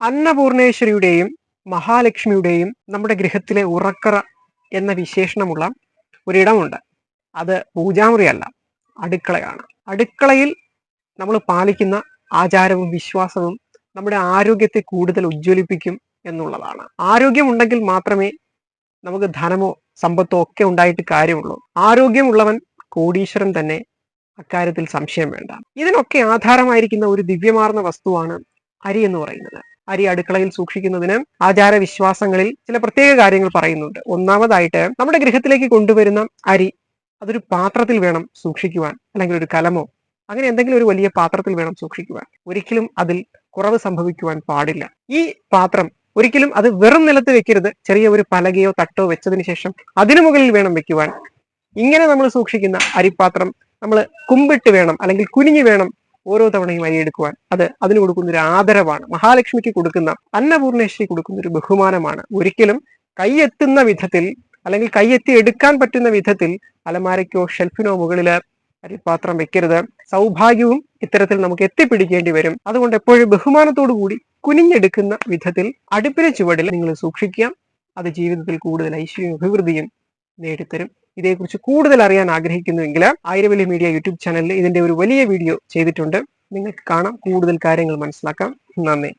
അന്നപൂർണേശ്വരിയുടെയും മഹാലക്ഷ്മിയുടെയും നമ്മുടെ ഗൃഹത്തിലെ ഉറക്കറ എന്ന വിശേഷണമുള്ള ഒരിടമുണ്ട്. അത് പൂജാമുറിയല്ല അടുക്കളയാണ്. അടുക്കളയിൽ നമ്മൾ പാലിക്കുന്ന ആചാരവും വിശ്വാസവും നമ്മുടെ ആരോഗ്യത്തെ കൂടുതൽ ഉജ്ജ്വലിപ്പിക്കും എന്നുള്ളതാണ്. ആരോഗ്യമുണ്ടെങ്കിൽ മാത്രമേ നമുക്ക് ധനമോ സമ്പത്തോ ഒക്കെ ഉണ്ടായിട്ട് കാര്യമുള്ളൂ. ആരോഗ്യമുള്ളവൻ കോടീശ്വരൻ തന്നെ അക്കാര്യത്തിൽ സംശയം വേണ്ട. ഇതിനൊക്കെ ആധാരമായിരിക്കുന്ന ഒരു ദിവ്യമാർന്ന വസ്തുവാണ് അരി എന്ന് പറയുന്നത്. അരി അടുക്കളയിൽ സൂക്ഷിക്കുന്നതിന് ആചാര വിശ്വാസങ്ങളിൽ ചില പ്രത്യേക കാര്യങ്ങൾ പറയുന്നുണ്ട്. ഒന്നാമതായിട്ട് നമ്മുടെ ഗൃഹത്തിലേക്ക് കൊണ്ടുവരുന്ന അരി അതൊരു പാത്രത്തിൽ വേണം സൂക്ഷിക്കുവാൻ അല്ലെങ്കിൽ ഒരു കലമോ അങ്ങനെ എന്തെങ്കിലും ഒരു വലിയ പാത്രത്തിൽ വേണം സൂക്ഷിക്കുവാൻ. ഒരിക്കലും അതിൽ കുറവ് സംഭവിക്കുവാൻ പാടില്ല. ഈ പാത്രം ഒരിക്കലും അത് വെറും നിലത്ത് വെക്കരുത്. ചെറിയ ഒരു പലകയോ തട്ടോ വെച്ചതിന് ശേഷം അതിനു മുകളിൽ വേണം വെക്കുവാൻ. ഇങ്ങനെ നമ്മൾ സൂക്ഷിക്കുന്ന അരിപ്പാത്രം നമ്മൾ കുമ്പിട്ട് വേണം അല്ലെങ്കിൽ കുനിഞ്ഞു വേണം ഓരോ തവണയും അരി എടുക്കുവാൻ. അത് അതിന് കൊടുക്കുന്ന ഒരു ആദരവാണ്. മഹാലക്ഷ്മിക്ക് കൊടുക്കുന്ന അന്നപൂർണേശ്വരി കൊടുക്കുന്ന ഒരു ബഹുമാനമാണ്. ഒരിക്കലും കൈയെത്തുന്ന വിധത്തിൽ അല്ലെങ്കിൽ കൈയെത്തി എടുക്കാൻ പറ്റുന്ന വിധത്തിൽ അലമാരയ്ക്കോ ഷെൽഫിനോ മുകളിൽ അരിപ്പാത്രം വെക്കരുത്. സൗഭാഗ്യവും ഇത്തരത്തിൽ നമുക്ക് എത്തിപ്പിടിക്കേണ്ടി വരും. അതുകൊണ്ട് എപ്പോഴും ബഹുമാനത്തോടു കൂടി കുനിഞ്ഞെടുക്കുന്ന വിധത്തിൽ അടുപ്പിന് ചുവടിൽ നിങ്ങൾ സൂക്ഷിക്കുക. അത് ജീവിതത്തിൽ കൂടുതൽ ഐശ്വര്യവും അഭിവൃദ്ധിയും നേടിത്തരും. ഇതേക്കുറിച്ച് കൂടുതൽ അറിയാൻ ആഗ്രഹിക്കുന്നുവെങ്കിൽ ആയിരവലി മീഡിയ യൂട്യൂബ് ചാനലിൽ ഇതിന്റെ ഒരു വലിയ വീഡിയോ ചെയ്തിട്ടുണ്ട്. നിങ്ങൾക്ക് കാണാം. കൂടുതൽ കാര്യങ്ങൾ മനസ്സിലാക്കാം. നന്ദി.